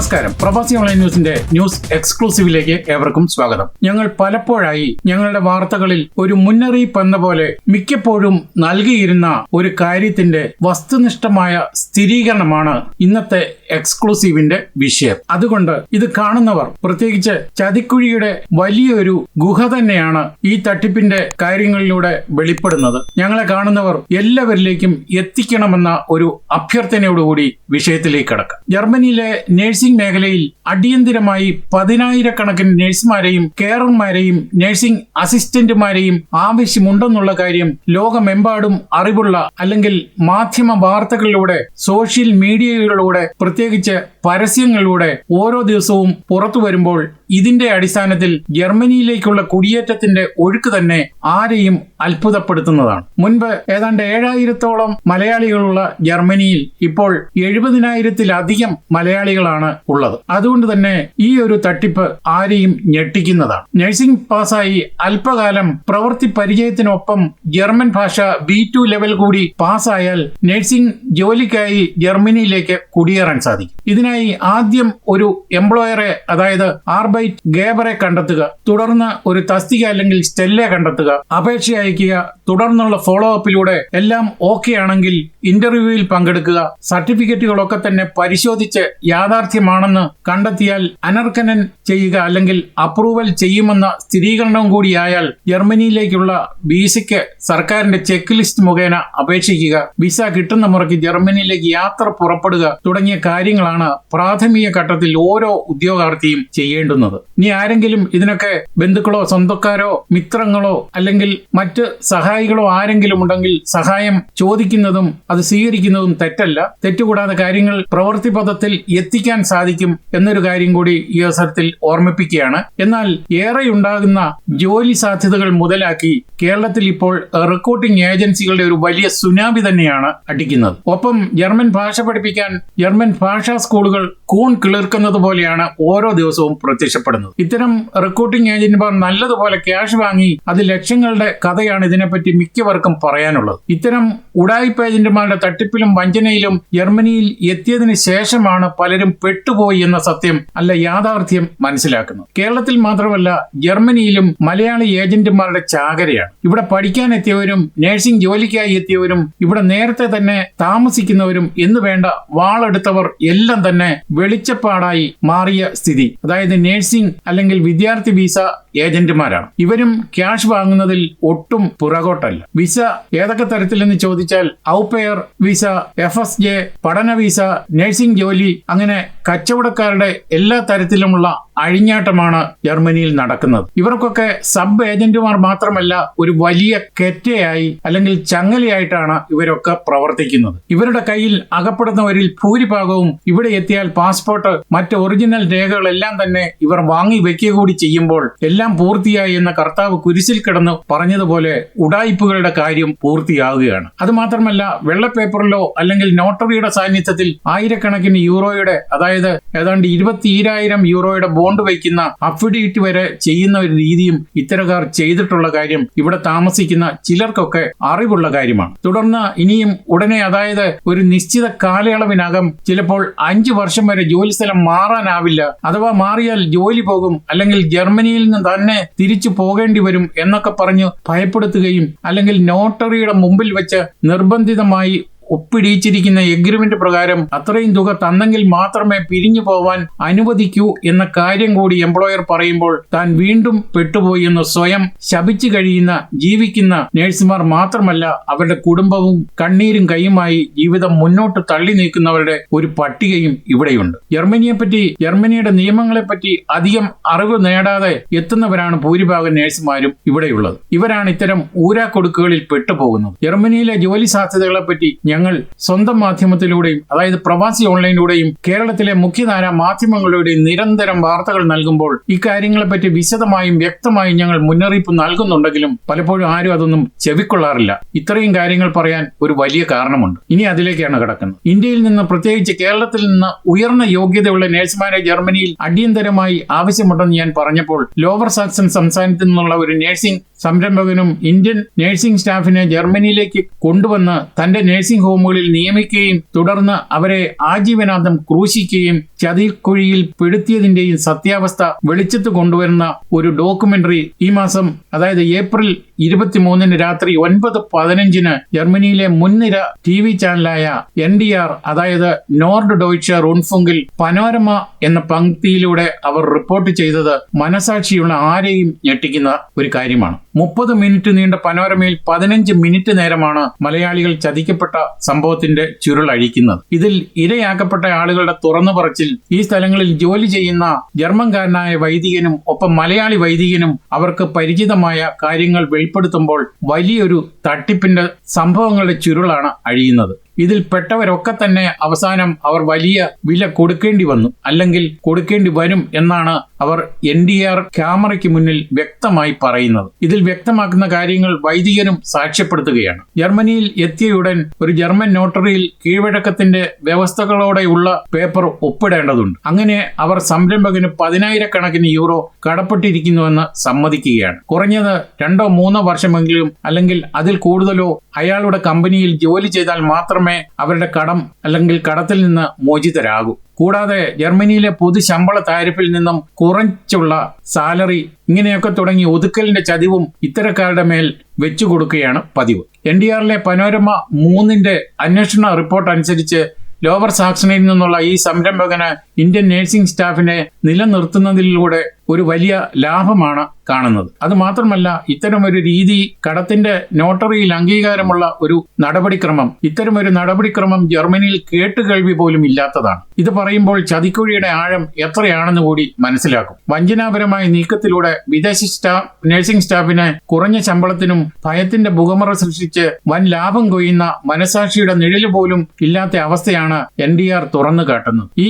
നമസ്കാരം. പ്രവാസി ഓൺലൈൻ ന്യൂസിന്റെ ന്യൂസ് എക്സ്ക്ലൂസീവിലേക്ക് ഏവർക്കും സ്വാഗതം. ഞങ്ങൾ പലപ്പോഴായി ഞങ്ങളുടെ വാർത്തകളിൽ ഒരു മുന്നറിയിപ്പ് എന്ന പോലെ മിക്കപ്പോഴും നൽകിയിരുന്ന ഒരു കാര്യത്തിന്റെ വസ്തുനിഷ്ഠമായ സ്ഥിരീകരണമാണ് ഇന്നത്തെ എക്സ്ക്ലൂസീവിന്റെ വിഷയം. അതുകൊണ്ട് ഇത് കാണുന്നവർ പ്രത്യേകിച്ച് ചതിക്കുഴിയുടെ വലിയൊരു ഗുഹ തന്നെയാണ് ഈ തട്ടിപ്പിന്റെ കാര്യങ്ങളിലൂടെ വെളിപ്പെടുന്നത്. ഞങ്ങളെ കാണുന്നവർ എല്ലാവരിലേക്കും എത്തിക്കണമെന്ന ഒരു അഭ്യർത്ഥനയോടുകൂടി വിഷയത്തിലേക്ക് കടക്കാം. ജർമ്മനിയിലെ നഴ്സിംഗ് മേഖലയിൽ അടിയന്തിരമായി പതിനായിരക്കണക്കിന് നഴ്സുമാരെയും കെയർമാരെയും നഴ്സിംഗ് അസിസ്റ്റന്റുമാരെയും ആവശ്യമുണ്ടെന്നുള്ള കാര്യം ലോകമെമ്പാടും അറിവുള്ള അല്ലെങ്കിൽ മാധ്യമ വാർത്തകളിലൂടെ സോഷ്യൽ മീഡിയകളിലൂടെ പ്രത്യേകിച്ച് പരസ്യങ്ങളിലൂടെ ഓരോ ദിവസവും പുറത്തു വരുമ്പോൾ ഇതിന്റെ അടിസ്ഥാനത്തിൽ ജർമ്മനിയിലേക്കുള്ള കുടിയേറ്റത്തിന്റെ ഒഴുക്ക് തന്നെ ആരെയും അത്ഭുതപ്പെടുത്തുന്നതാണ്. മുൻപ് ഏതാണ്ട് ഏഴായിരത്തോളം മലയാളികളുള്ള ജർമ്മനിയിൽ ഇപ്പോൾ എഴുപതിനായിരത്തിലധികം മലയാളികളാണ് ഉള്ളത്. അതുകൊണ്ട് തന്നെ ഈ ഒരു തട്ടിപ്പ് ആരെയും ഞെട്ടിക്കുന്നതാണ്. നഴ്സിംഗ് പാസ്സായി അല്പകാലം പ്രവൃത്തി പരിചയത്തിനൊപ്പം ജർമ്മൻ ഭാഷ ബി ടു ലെവൽ കൂടി പാസ്സായാൽ നഴ്സിംഗ് ജോലിക്കായി ജർമ്മനിയിലേക്ക് കുടിയേറാൻ സാധിക്കും. ഇതിനായി ആദ്യം ഒരു എംപ്ലോയറെ അതായത് ആർബൈറ്റ് ഗേബറെ കണ്ടെത്തുക. തുടർന്ന് ഒരു തസ്തിക അല്ലെങ്കിൽ സ്റ്റെല്ലെ കണ്ടെത്തുക. അപേക്ഷ അയക്കുക തുടർന്നുള്ള ഫോളോ അപ്പിലൂടെ എല്ലാം ഓക്കെ ആണെങ്കിൽ ഇന്റർവ്യൂവിൽ പങ്കെടുക്കുക. സർട്ടിഫിക്കറ്റുകളൊക്കെ തന്നെ പരിശോധിച്ച് യാഥാർത്ഥ്യമാണെന്ന് കണ്ടെത്തിയാൽ അനർക്കനൻ ചെയ്യുക അല്ലെങ്കിൽ അപ്രൂവൽ ചെയ്യുമെന്ന സ്ഥിരീകരണവും കൂടിയായാൽ ജർമ്മനിയിലേക്കുള്ള വിസയ്ക്ക് സർക്കാരിന്റെ ചെക്ക് ലിസ്റ്റ് മുഖേന അപേക്ഷിക്കുക. വിസ കിട്ടുന്ന മുറയ്ക്ക് ജർമ്മനിയിലേക്ക് യാത്ര പുറപ്പെടുക തുടങ്ങിയ കാര്യങ്ങളാണ് പ്രാഥമിക ഘട്ടത്തിൽ ഓരോ ഉദ്യോഗാർത്ഥിയും ചെയ്യേണ്ടുന്നത്. ഇനി ആരെങ്കിലും ഇതിനൊക്കെ ബന്ധുക്കളോ സ്വന്തക്കാരോ മിത്രങ്ങളോ അല്ലെങ്കിൽ മറ്റ് സഹായികളോ ആരെങ്കിലും ഉണ്ടെങ്കിൽ സഹായം ചോദിക്കുന്നതും അത് സ്വീകരിക്കുന്നതും തെറ്റല്ല. തെറ്റുകൂടാതെ കാര്യങ്ങൾ പ്രവൃത്തി പദത്തിൽ എത്തിക്കാൻ സാധിക്കും എന്നൊരു കാര്യം കൂടി ഈ അവസരത്തിൽ ഓർമ്മിപ്പിക്കുകയാണ്. എന്നാൽ ഏറെ ഉണ്ടാകുന്ന ജോലി സാധ്യതകൾ മുതലാക്കി കേരളത്തിൽ ഇപ്പോൾ റിക്രൂട്ടിംഗ് ഏജൻസികളുടെ ഒരു വലിയ സുനാമി തന്നെയാണ് അടിക്കുന്നത്. ഒപ്പം ജർമ്മൻ ഭാഷ പഠിപ്പിക്കാൻ ജർമ്മൻ ഭാഷാ സ്കൂളുകൾ കൂൺ കിളിർക്കുന്നത് പോലെയാണ് ഓരോ ദിവസവും പ്രത്യക്ഷപ്പെടുന്നത്. ഇത്തരം റിക്രൂട്ടിംഗ് ഏജന്റുമാർ നല്ലതുപോലെ ക്യാഷ് വാങ്ങി അത് ലക്ഷങ്ങളുടെ കഥയാണ് ഇതിനെപ്പറ്റി മിക്കവർക്കും പറയാനുള്ളത്. ഇത്തരം ഉടായ്പ ഏജന്റുമാരുടെ തട്ടിപ്പിലും വഞ്ചനയിലും ജർമ്മനിയിൽ എത്തിയതിനു ശേഷമാണ് പലരും പെട്ടുപോയി എന്ന സത്യം അല്ല യാഥാർത്ഥ്യം മനസ്സിലാക്കുന്നത്. കേരളത്തിൽ മാത്രമല്ല ജർമ്മനിയിലും മലയാളി ഏജന്റുമാരുടെ ചാകരയാണ്. ഇവിടെ പഠിക്കാൻ എത്തിയവരും നഴ്സിംഗ് ജോലിക്കായി എത്തിയവരും ഇവിടെ നേരത്തെ തന്നെ താമസിക്കുന്നവരും എന്ന് വേണ്ട വാളെടുത്തവർ എല്ലാം തന്നെ വെളിച്ചപ്പാടായി മാറിയ സ്ഥിതി. അതായത് നഴ്സിംഗ് അല്ലെങ്കിൽ വിദ്യാർത്ഥി വിസ ഏജന്റുമാരാണ്. ഇവരും ക്യാഷ് വാങ്ങുന്നതിൽ ഒട്ടും പുറകോട്ടല്ല. വിസ ഏതൊക്കെ തരത്തിലെന്ന് ചോദിച്ചാൽ au pair visa F S J പഠന വിസ നഴ്സിംഗ് ജോലി അങ്ങനെ കച്ചവടക്കാരുടെ എല്ലാ തരത്തിലുമുള്ള അഴിഞ്ഞാട്ടമാണ് ജർമ്മനിയിൽ നടക്കുന്നത്. ഇവർക്കൊക്കെ സബ് ഏജന്റുമാർ മാത്രമല്ല ഒരു വലിയ കെറ്റയായി അല്ലെങ്കിൽ ചങ്ങലയായിട്ടാണ് ഇവരൊക്കെ പ്രവർത്തിക്കുന്നത്. ഇവരുടെ കയ്യിൽ അകപ്പെടുന്നവരിൽ ഭൂരിഭാഗവും ഇവിടെ എത്തിയാൽ പാസ്പോർട്ട് മറ്റ് ഒറിജിനൽ രേഖകളെല്ലാം തന്നെ ഇവർ വാങ്ങി വെക്കുക കൂടി ചെയ്യുമ്പോൾ എല്ലാം പൂർത്തിയായി എന്ന കർത്താവ് കുരിശിൽ കിടന്ന് പറഞ്ഞതുപോലെ ഉടായിപ്പുകളുടെ കാര്യം പൂർത്തിയാകുകയാണ് അത് മാത്രമല്ല വെള്ള പേപ്പറിലോ അല്ലെങ്കിൽ നോട്ടറിയുടെ സാന്നിധ്യത്തിൽ ആയിരക്കണക്കിന് യൂറോയുടെ അതായത് ഏതാണ്ട് ഇരുപത്തിയിരായിരം യൂറോയുടെ ബോണ്ട് വയ്ക്കുന്ന അഫിഡേറ്റ് വരെ ചെയ്യുന്ന ഒരു രീതിയും ഇത്തരക്കാർ ചെയ്തിട്ടുള്ള കാര്യം ഇവിടെ താമസിക്കുന്ന ചിലർക്കൊക്കെ അറിവുള്ള കാര്യമാണ്. തുടർന്ന് ഇനിയും ഉടനെ അതായത് ഒരു നിശ്ചിത കാലയളവിനകം ചിലപ്പോൾ അഞ്ചു വർഷം വരെ ജോലി സ്ഥലം മാറാനാവില്ല. അഥവാ മാറിയാൽ ജോലി പോകും. അല്ലെങ്കിൽ ജർമ്മനിയിൽ നിന്ന് തന്നെ തിരിച്ചു പോകേണ്ടി വരും എന്നൊക്കെ പറഞ്ഞു ഭയപ്പെടുത്തുകയും അല്ലെങ്കിൽ നോട്ടറിയുടെ മുമ്പിൽ വെച്ച് നിർബന്ധിതമായി ഒപ്പിടിയിച്ചിരിക്കുന്ന എഗ്രിമെന്റ് പ്രകാരം അത്രയും തുക തന്നെങ്കിൽ മാത്രമേ പിരിഞ്ഞു പോവാൻ അനുവദിക്കൂ എന്ന കാര്യം കൂടി എംപ്ലോയർ പറയുമ്പോൾ താൻ വീണ്ടും പെട്ടുപോയി എന്ന് സ്വയം ശപിച്ചു കഴിയുന്ന ജീവിക്കുന്ന നഴ്സുമാർ മാത്രമല്ല അവരുടെ കുടുംബവും കണ്ണീരും കൈയുമായി ജീവിതം മുന്നോട്ട് തള്ളി നീക്കുന്നവരുടെ ഒരു പട്ടികയും ഇവിടെയുണ്ട്. ജർമ്മനിയെ പറ്റി ജർമ്മനിയുടെ നിയമങ്ങളെ പറ്റി അധികം അറിവ് നേടാതെ എത്തുന്നവരാണ് ഭൂരിഭാഗം നഴ്സുമാരും ഇവിടെയുള്ളത്. ഇവരാണ് ഇത്തരം ഊരാക്കൊടുക്കുകളിൽ പെട്ടുപോകുന്നത്. ജർമ്മനിയിലെ ജോലി സാധ്യതകളെ പറ്റി ഞങ്ങൾ സ്വന്തം മാധ്യമത്തിലൂടെയും അതായത് പ്രവാസി ഓൺലൈനിലൂടെയും കേരളത്തിലെ മുഖ്യധാര മാധ്യമങ്ങളിലൂടെയും നിരന്തരം വാർത്തകൾ നൽകുമ്പോൾ ഇക്കാര്യങ്ങളെപ്പറ്റി വിശദമായും വ്യക്തമായും ഞങ്ങൾ മുന്നറിയിപ്പ് നൽകുന്നുണ്ടെങ്കിലും പലപ്പോഴും ആരും അതൊന്നും ചെവിക്കൊള്ളാറില്ല. ഇത്രയും കാര്യങ്ങൾ പറയാൻ ഒരു വലിയ കാരണമുണ്ട്. ഇനി അതിലേക്കാണ് കിടക്കുന്നത്. ഇന്ത്യയിൽ നിന്ന് പ്രത്യേകിച്ച് കേരളത്തിൽ നിന്ന് ഉയർന്ന യോഗ്യതയുള്ള നഴ്സുമാരെ ജർമ്മനിയിൽ അടിയന്തരമായി ആവശ്യമുണ്ടെന്ന് ഞാൻ പറഞ്ഞപ്പോൾ ലോവർ സാക്സൺ സംസ്ഥാനത്തു നിന്നുള്ള ഒരു നഴ്സിംഗ് സംരംഭകനും ഇന്ത്യൻ നഴ്സിംഗ് സ്റ്റാഫിനെ ജർമ്മനിയിലേക്ക് കൊണ്ടുവന്ന് തന്റെ നഴ്സിംഗ് ഹോമുകളിൽ നിയമിക്കുകയും തുടർന്ന് അവരെ ആജീവനാന്തം ക്രൂശിക്കുകയും ചതിക്കുഴിയിൽ പെടുത്തിയതിന്റെയും സത്യാവസ്ഥ വെളിച്ചത്ത് കൊണ്ടുവരുന്ന ഒരു ഡോക്യുമെന്ററി ഈ മാസം അതായത് ഏപ്രിൽ ഇരുപത്തിമൂന്നിന് രാത്രി ഒൻപത് പതിനഞ്ചിന് ജർമ്മനിയിലെ മുൻനിര ടി വി ചാനലായ എൻ ഡി ആർ അതായത് നോർഡ് ഡോയ്ച്ച റൂൺഫുങ്കിൽ പനോരമ എന്ന പങ്ക്തിയിലൂടെ അവർ റിപ്പോർട്ട് ചെയ്തത് മനസാക്ഷിയുള്ള ആരെയും ഞെട്ടിക്കുന്ന ഒരു കാര്യമാണ്. മുപ്പത് മിനിറ്റ് നീണ്ട പനോരമയിൽ പതിനഞ്ച് മിനിറ്റ് നേരമാണ് മലയാളികൾ ചതിക്കപ്പെട്ട സംഭവത്തിന്റെ ചുരുൾ അഴിക്കുന്നത്. ഇതിൽ ഇരയാക്കപ്പെട്ട ആളുകളുടെ തുറന്നു പറച്ചിൽ ഈ സ്ഥലങ്ങളിൽ ജോലി ചെയ്യുന്ന ജർമ്മൻകാരനായ വൈദികനും ഒപ്പം മലയാളി വൈദികനും അവർക്ക് പരിചിതമായ കാര്യങ്ങൾ വെളിപ്പെടുത്തുമ്പോൾ വലിയൊരു തട്ടിപ്പിന്റെ സംഭവങ്ങളുടെ ചുരുളാണ് അഴിയുന്നത്. ഇതിൽ പെട്ടവരൊക്കെ തന്നെ അവസാനം അവർ വലിയ വില കൊടുക്കേണ്ടി വന്നു. അല്ലെങ്കിൽ കൊടുക്കേണ്ടി വരും എന്നാണ് അവർ എൻ ഡി ആർ ക്യാമറയ്ക്ക് മുന്നിൽ വ്യക്തമായി പറയുന്നത്. ഇതിൽ വ്യക്തമാക്കുന്ന കാര്യങ്ങൾ വൈദികരും സാക്ഷ്യപ്പെടുത്തുകയാണ്. ജർമ്മനിയിൽ എത്തിയയുടൻ ഒരു ജർമ്മൻ നോട്ടറിയിൽ കീഴ്വഴക്കത്തിന്റെ വ്യവസ്ഥകളോടെയുള്ള പേപ്പർ ഒപ്പിടേണ്ടതുണ്ട്. അങ്ങനെ അവർ സംരംഭകന് പതിനായിരക്കണക്കിന് യൂറോ കടപ്പെട്ടിരിക്കുന്നുവെന്ന് സമ്മതിക്കുകയാണ്. കുറഞ്ഞത് രണ്ടോ മൂന്നോ വർഷമെങ്കിലും അല്ലെങ്കിൽ അതിൽ കൂടുതലോ അയാളുടെ കമ്പനിയിൽ ജോലി ചെയ്താൽ മാത്രമേ അവരുടെ കടം അല്ലെങ്കിൽ കടത്തിൽ നിന്ന് മോചിതരാകൂ. കൂടാതെ ജർമ്മനിയിലെ പൊതു ശമ്പള താരിഫിൽ നിന്നും കുറച്ചുള്ള സാലറി ഇങ്ങനെയൊക്കെ തുടങ്ങി ഒതുക്കലിന്റെ ചതിവും ഇത്തരക്കാരുടെ മേൽ വെച്ചു കൊടുക്കുകയാണ് പതിവ്. എൻ ഡി ആറിലെ പനോരമ മൂന്നിന്റെ അന്വേഷണ റിപ്പോർട്ട് അനുസരിച്ച് ലോവർ സാക്സണയിൽ നിന്നുള്ള ഈ സംരംഭകന് ഇന്ത്യൻ നഴ്സിംഗ് സ്റ്റാഫിനെ നിലനിർത്തുന്നതിലൂടെ ഒരു വലിയ ലാഭമാണ് കാണുന്നത്. അത് മാത്രമല്ല ഇത്തരമൊരു രീതി കടത്തിന്റെ നോട്ടറിയിൽ അംഗീകാരമുള്ള ഒരു നടപടിക്രമം ഇത്തരമൊരു നടപടിക്രമം ജർമ്മനിയിൽ കേട്ടുകേൾവി പോലും ഇല്ലാത്തതാണ്. ഇത് പറയുമ്പോൾ ചതിക്കുഴിയുടെ ആഴം എത്രയാണെന്ന് കൂടി മനസ്സിലാക്കും. വഞ്ചനാപരമായ നീക്കത്തിലൂടെ വിദേശ സ്റ്റാഫ് നഴ്സിംഗ് സ്റ്റാഫിനെ കുറഞ്ഞ ശമ്പളത്തിനും ഭയത്തിന്റെ ഭൂകമറ സൃഷ്ടിച്ച് വൻ ലാഭം കൊയ്യുന്ന മനസാക്ഷിയുടെ നിഴൽ പോലും ഇല്ലാത്ത അവസ്ഥയാണ് എൻ ഡി ആർ തുറന്നു കാട്ടുന്നത് ഈ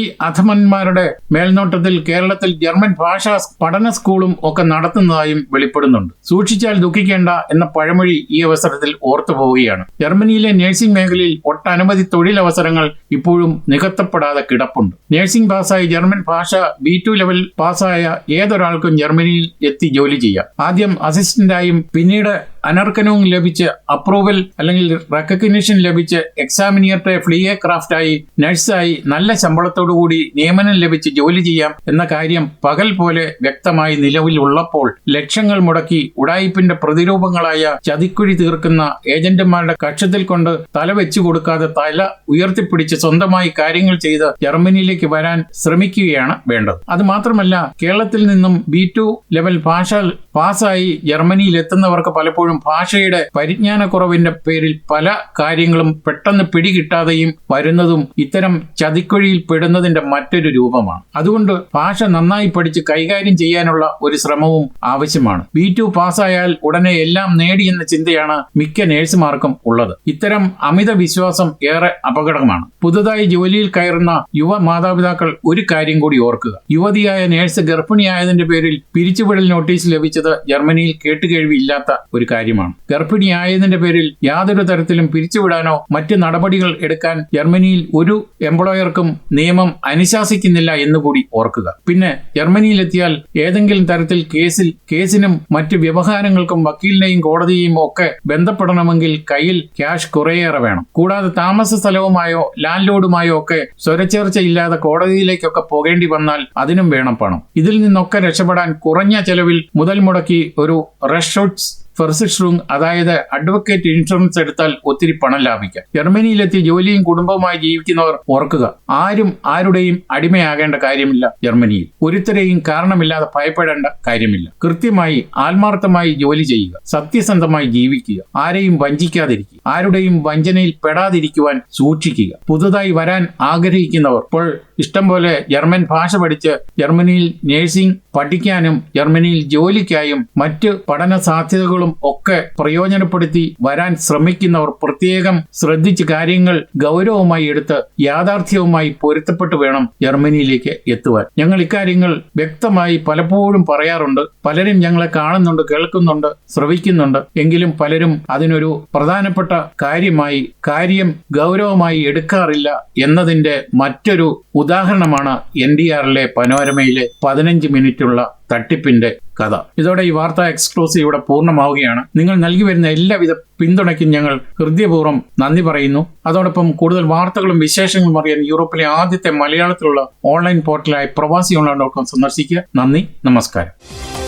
അധമന്മാരുടെ മേൽനോട്ടത്തിൽ കേരളത്തിൽ ജർമ്മൻ ഭാഷാ പഠന സ്കൂളും ഒക്കെ നടത്തുന്നതായും വെളിപ്പെടുന്നുണ്ട്. സൂക്ഷിച്ചാൽ ദുഃഖിക്കേണ്ട എന്ന പഴമൊഴി ഈ അവസരത്തിൽ ഓർത്തു പോവുകയാണ്. ജർമ്മനിയിലെ നഴ്സിംഗ് മേഖലയിൽ ഒട്ടനവധി തൊഴിലവസരങ്ങൾ ഇപ്പോഴും നികത്തപ്പെടാതെ കിടപ്പുണ്ട്. നഴ്സിംഗ് പാസ്സായി ജർമ്മൻ ഭാഷ ബി ടു ലെവൽ പാസ്സായ ഏതൊരാൾക്കും ജർമ്മനിയിൽ എത്തി ജോലി ചെയ്യാം. ആദ്യം അസിസ്റ്റന്റായും പിന്നീട് അനർക്കനവും ലഭിച്ച് അപ്രൂവൽ അല്ലെങ്കിൽ റെക്കഗ്നിഷൻ ലഭിച്ച് എക്സാമിനിയറുടെ ഫ്ലീയെ ക്രാഫ്റ്റായി നഴ്സായി നല്ല ശമ്പളത്തോടുകൂടി നിയമനം ലഭിച്ച് ജോലി ചെയ്യാം എന്ന കാര്യം പകൽ പോലെ വ്യക്തമായി നിലവിലുള്ളപ്പോൾ ലക്ഷങ്ങൾ മുടക്കി ഉടായിപ്പിന്റെ പ്രതിരൂപങ്ങളായ ചതിക്കുഴി തീർക്കുന്ന ഏജന്റുമാരുടെ കക്ഷത്തിൽ കൊണ്ട് തല വെച്ചു കൊടുക്കാതെ തല ഉയർത്തിപ്പിടിച്ച് സ്വന്തമായി കാര്യങ്ങൾ ചെയ്ത് ജർമ്മനിയിലേക്ക് വരാൻ ശ്രമിക്കുകയാണ് വേണ്ടത്. അത് മാത്രമല്ല കേരളത്തിൽ നിന്നും ബി ടു ലെവൽ ഭാഷ പാസ്സായി ജർമ്മനിയിൽ എത്തുന്നവർക്ക് പലപ്പോഴും ഭാഷയുടെ പരിജ്ഞാനക്കുറവിന്റെ പേരിൽ പല കാര്യങ്ങളും പെട്ടെന്ന് പിടികിട്ടാതെയും വരുന്നതും ഇത്തരം ചതിക്കുഴിയിൽ പെടുന്നതിന്റെ മറ്റൊരു രൂപമാണ്. അതുകൊണ്ട് ഭാഷ നന്നായി പഠിച്ച് കൈകാര്യം ചെയ്യാനുള്ള ഒരു ശ്രമവും ആവശ്യമാണ്. ബി ടു പാസ്സായാൽ ഉടനെ എല്ലാം നേടിയെന്ന ചിന്തയാണ് മിക്ക നേഴ്സുമാർക്കും ഉള്ളത്. ഇത്തരം അമിത വിശ്വാസം ഏറെ അപകടമാണ്. പുതുതായി ജോലിയിൽ കയറുന്ന യുവ മാതാപിതാക്കൾ ഒരു കാര്യം കൂടി ഓർക്കുക. യുവതിയായ നേഴ്സ് ഗർഭിണിയായതിന്റെ പേരിൽ പിരിച്ചുവിടൽ നോട്ടീസ് ലഭിച്ചത് ജർമ്മനിയിൽ കേട്ടുകേഴ്വിയില്ലാത്ത ഒരു കാര്യമാണ്. ഗർഭിണിയായതിന്റെ പേരിൽ യാതൊരു തരത്തിലും പിരിച്ചുവിടാനോ മറ്റ് നടപടികൾ എടുക്കാൻ ജർമ്മനിയിൽ ഒരു എംപ്ലോയർക്കും നിയമം അനുശാസിക്കുന്നില്ല എന്നുകൂടി ഓർക്കുക. പിന്നെ ജർമ്മനിയിലെത്തിയാൽ ഏതെങ്കിലും തരത്തിൽ കേസിൽ കേസിനും മറ്റ് വ്യവഹാരങ്ങൾക്കും വക്കീലിനെയും കോടതിയെയും ഒക്കെ ബന്ധപ്പെടണമെങ്കിൽ കയ്യിൽ ക്യാഷ് കുറേയേറെ വേണം. കൂടാതെ താമസ സ്ഥലവുമായോ ലാൻഡ് ലോഡുമായോ ഒക്കെ സ്വരച്ചേർച്ചയില്ലാതെ കോടതിയിലേക്കൊക്കെ പോകേണ്ടി വന്നാൽ അതിനും വേണം പണം. ഇതിൽ നിന്നൊക്കെ രക്ഷപ്പെടാൻ കുറഞ്ഞ ചെലവിൽ മുതൽ മുടക്കി ഒരു റഷ് ഫെർസിഷ്റുങ് അതായത് അഡ്വക്കേറ്റ് ഇൻഷുറൻസ് എടുത്താൽ ഒത്തിരി പണം ലാഭിക്കാം. ജർമ്മനിയിലെത്തി ജോലിയും കുടുംബവുമായി ജീവിക്കുന്നവർ ഓർക്കുക ആരും ആരുടെയും അടിമയാകേണ്ട കാര്യമില്ല ജർമ്മനിയിൽ. ഒരുത്തരെയും കാരണമില്ലാതെ ഭയപ്പെടേണ്ട കാര്യമില്ല. കൃത്യമായി ആത്മാർത്ഥമായി ജോലി ചെയ്യുക സത്യസന്ധമായി ജീവിക്കുക ആരെയും വഞ്ചിക്കാതിരിക്കുക ആരുടെയും വഞ്ചനയിൽ പെടാതിരിക്കുവാൻ സൂക്ഷിക്കുക. പുതുതായി വരാൻ ആഗ്രഹിക്കുന്നവർ ഇപ്പോൾ ഇഷ്ടം പോലെ ജർമ്മൻ ഭാഷ പഠിച്ച് ജർമ്മനിയിൽ നേഴ്സിംഗ് പഠിക്കാനും ജർമ്മനിയിൽ ജോലിക്കായും മറ്റ് പഠന സാധ്യതകളും ഒക്കെ പ്രയോജനപ്പെടുത്തി വരാൻ ശ്രമിക്കുന്നവർ പ്രത്യേകം ശ്രദ്ധിച്ച് കാര്യങ്ങൾ ഗൗരവമായി എടുത്ത് യാഥാർത്ഥ്യവുമായി പൊരുത്തപ്പെട്ട് വേണം ജർമ്മനിയിലേക്ക് എത്തുവാൻ. ഞങ്ങൾ ഇക്കാര്യങ്ങൾ വ്യക്തമായി പലപ്പോഴും പറയാറുണ്ട്. പലരും ഞങ്ങളെ കാണുന്നുണ്ട് കേൾക്കുന്നുണ്ട് ശ്രവിക്കുന്നുണ്ട്. എങ്കിലും പലരും അതിനൊരു പ്രധാനപ്പെട്ട കാര്യമായി കാര്യം ഗൗരവമായി എടുക്കാറില്ല എന്നതിന്റെ മറ്റൊരു ഉദാഹരണമാണ് എൻ ഡി ആറിലെ പനോരമയിലെ പതിനഞ്ച് മിനിറ്റുള്ള തട്ടിപ്പിന്റെ കഥ. ഇതോടെ ഈ വാർത്താ എക്സ്ക്ലൂസീവ് ഇവിടെ പൂർണമാവുകയാണ്. നിങ്ങൾ നൽകി വരുന്ന എല്ലാവിധ പിന്തുണയ്ക്കും ഞങ്ങൾ ഹൃദയപൂർവം നന്ദി പറയുന്നു. അതോടൊപ്പം കൂടുതൽ വാർത്തകളും വിശേഷങ്ങളും അറിയാൻ യൂറോപ്പിലെ ആദ്യത്തെ മലയാളത്തിലുള്ള ഓൺലൈൻ പോർട്ടലായ പ്രവാസി ഓൺലൈൻ ഡോട്ട് കോം സന്ദർശിക്കുക. നന്ദി നമസ്കാരം.